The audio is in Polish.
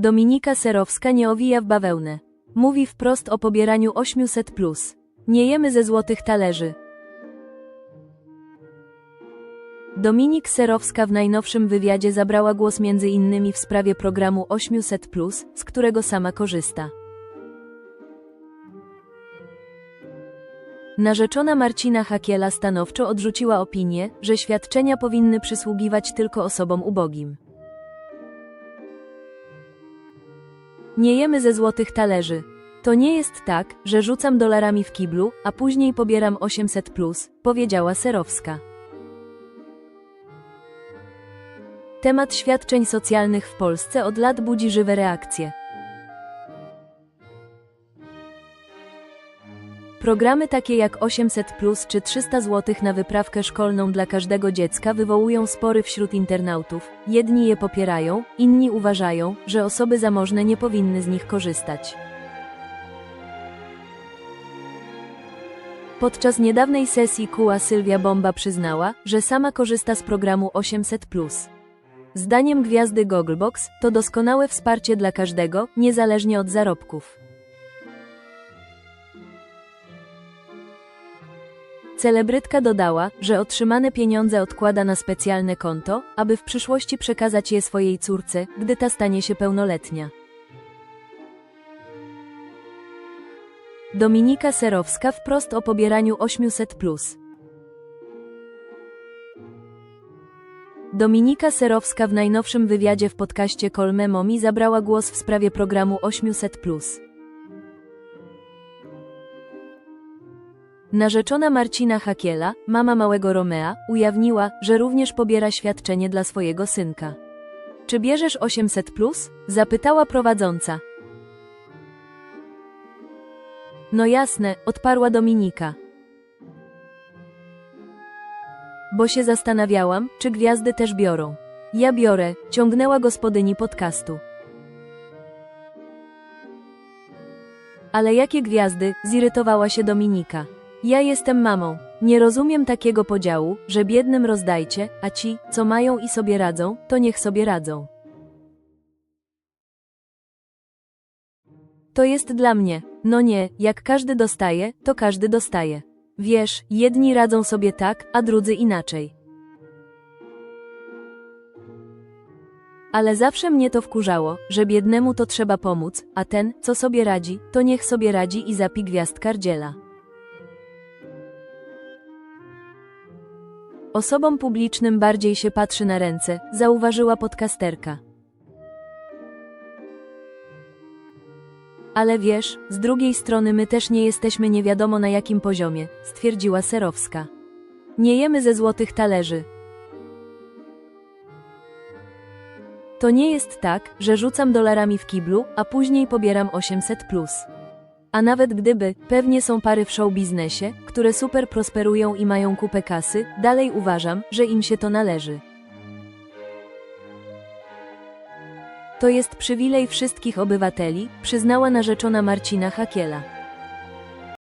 Dominika Serowska nie owija w bawełnę. Mówi wprost o pobieraniu 800. Plus. Nie jemy ze złotych talerzy. Dominik Serowska w najnowszym wywiadzie zabrała głos między innymi w sprawie programu 800, z którego sama korzysta. Narzeczona Marcina Hakiela stanowczo odrzuciła opinię, że świadczenia powinny przysługiwać tylko osobom ubogim. Nie jemy ze złotych talerzy. To nie jest tak, że rzucam dolarami w kiblu, a później pobieram 800, powiedziała Serowska. Temat świadczeń socjalnych w Polsce od lat budzi żywe reakcje. Programy takie jak 800 czy 300 zł na wyprawkę szkolną dla każdego dziecka wywołują spory wśród internautów. Jedni je popierają, inni uważają, że osoby zamożne nie powinny z nich korzystać. Podczas niedawnej sesji KUA Sylwia Bomba przyznała, że sama korzysta z programu 800. Zdaniem gwiazdy Gogglebox to doskonałe wsparcie dla każdego, niezależnie od zarobków. Celebrytka dodała, że otrzymane pieniądze odkłada na specjalne konto, aby w przyszłości przekazać je swojej córce, gdy ta stanie się pełnoletnia. Dominika Serowska wprost o pobieraniu 800. Dominika Serowska w najnowszym wywiadzie w podcaście Kolme Momi zabrała głos w sprawie programu 800. Narzeczona Marcina Hakiela, mama małego Romea, ujawniła, że również pobiera świadczenie dla swojego synka. Czy bierzesz 800? Zapytała prowadząca. No jasne, odparła Dominika. Bo się zastanawiałam, czy gwiazdy też biorą. Ja biorę, ciągnęła gospodyni podcastu. Ale jakie gwiazdy? zirytowała się Dominika. Ja jestem mamą. Nie rozumiem takiego podziału, że biednym rozdajcie, a ci, co mają i sobie radzą, to niech sobie radzą. To jest dla mnie. No nie, jak każdy dostaje, to każdy dostaje. Wiesz, jedni radzą sobie tak, a drudzy inaczej. Ale zawsze mnie to wkurzało, że biednemu to trzeba pomóc, a ten, co sobie radzi, to niech sobie radzi i zapi gwiazd kardziela. Osobom publicznym bardziej się patrzy na ręce, zauważyła podcasterka. Ale wiesz, z drugiej strony my też nie jesteśmy nie wiadomo na jakim poziomie, stwierdziła Serowska. Nie jemy ze złotych talerzy. To nie jest tak, że rzucam dolarami w kiblu, a później pobieram 800 plus. A nawet gdyby, pewnie są pary w show biznesie, które super prosperują i mają kupę kasy, dalej uważam, że im się to należy. To jest przywilej wszystkich obywateli, przyznała narzeczona Marcina Hakiela.